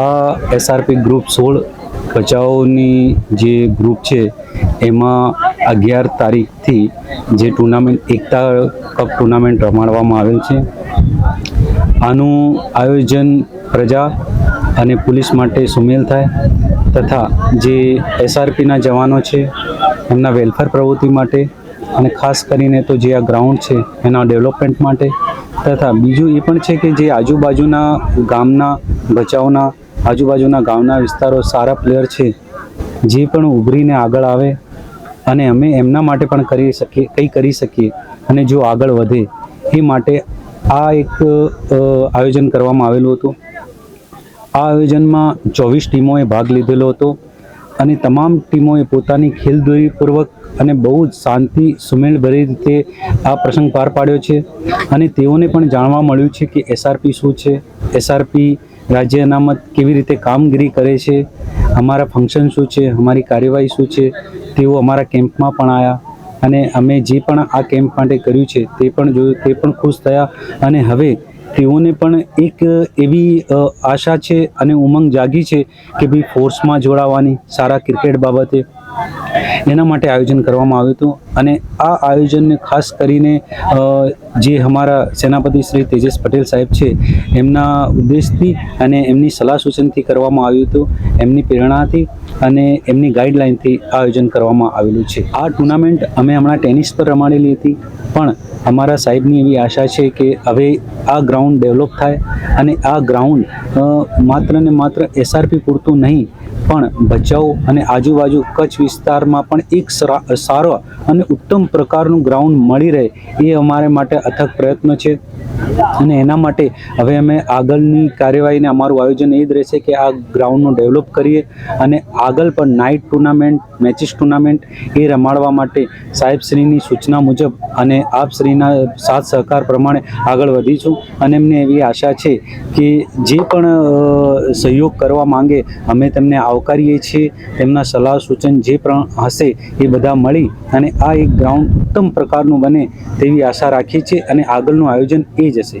આ SRP group સોળ બચાવની જે ગ્રુપ છે, એમાં અગિયાર તારીખથી જે ટુર્નામેન્ટ એકતા કપ ટુર્નામેન્ટ રમાડવામાં આવેલ છે. આનું આયોજન પ્રજા અને પોલીસ માટે સુમેલ થાય તથા જે એસઆરપીના જવાનો છે, એમના વેલફેર પ્રવૃત્તિ માટે અને ખાસ કરીને તો જે આ ગ્રાઉન્ડ છે, એના ડેવલપમેન્ટ માટે તથા બીજું એ પણ છે કે જે આજુબાજુના ગામના બચાવના આજુબાજુના ગામના વિસ્તારો સારા પ્લેયર છે. જે પણ ઉભરીને આગળ આવે અને અમે એમના માટે પણ કરી શકીએ, કંઈ કરી શકીએ અને જો આગળ વધે, એ માટે આ એક આયોજન કરવામાં આવેલું હતું. આ આયોજનમાં ચોવીસ ટીમોએ ભાગ લીધેલો હતો અને તમામ ટીમોએ પોતાની ખેલદોરીપૂર્વક અને બહુ જ શાંતિ, સુમેળભરી રીતે આ પ્રસંગ પાર પાડ્યો છે. અને તેઓને પણ જાણવા મળ્યું છે કે એસઆરપી શું છે એસઆરપી રાજ્ય અનામત કેવી રીતે કામગીરી કરે છે, અમારા ફંક્શન શું છે, અમારી કાર્યવાહી શું છે, તેઓ અમારા કેમ્પમાં પણ આવ્યા અને અમે જે પણ આ કેમ્પ માટે કર્યું છે, તે પણ જોયું તે પણ ખુશ થયા અને હવે તેઓને પણ એક એવી આશા છે અને ઉમંગ જાગી છે કે ભાઈ ફોર્સમાં જોડાવાની, સારા ક્રિકેટ બાબતે એના માટે આયોજન કરવામાં આવ્યું હતું. અને આ આયોજનને ખાસ કરીને જે અમારા સેનાપતિ શ્રી તેજસ પટેલ સાહેબ છે, એમના ઉદ્દેશથી અને એમની સલાહ સૂચનથી કરવામાં આવ્યું હતું. એમની પ્રેરણાથી અને એમની ગાઈડલાઇનથી આયોજન કરવામાં આવેલું છે. આ ટુર્નામેન્ટ અમે હમણાં ટેનિસ પર રમાડેલી હતી. પણ અમારા સાહેબની એવી આશા છે કે હવે આ ગ્રાઉન્ડ ડેવલપ થાય અને આ ગ્રાઉન્ડ માત્ર ને માત્ર એસઆરપી પૂરતું નહીં, પણ ભચાઉ અને આજુબાજુ કચ્છ વિસ્તારમાં પણ એક સરા- અને ઉત્તમ પ્રકારનું ગ્રાઉન્ડ મળી રહે એ અમારે માટે અથક પ્રયત્ન છે. અને એના માટે હવે અમે આગળની કાર્યવાહીને અમારું આયોજન એ જ રહેશે કે આ ગ્રાઉન્ડનું ડેવલપ કરીએ અને આગળ પણ નાઇટ ટુર્નામેન્ટ મેચિસ ટુર્નામેન્ટ એ રમાડવા માટે સાહેબશ્રીની સૂચના મુજબ અને આપશ્રીના સાથ સહકાર પ્રમાણે આગળ વધીશું અને એમને એવી આશા છે કે જે પણ સહયોગ કરવા માંગે, અમે તેમને આવકારીએ છીએ, તેમના સલાહ સૂચન જે પણ હશે એ બધા મળી અને આ એક ગ્રાઉન્ડ ઉત્તમ પ્રકારનું બને તેવી આશા રાખીએ છીએ અને આગળનું આયોજન એ જ હશે.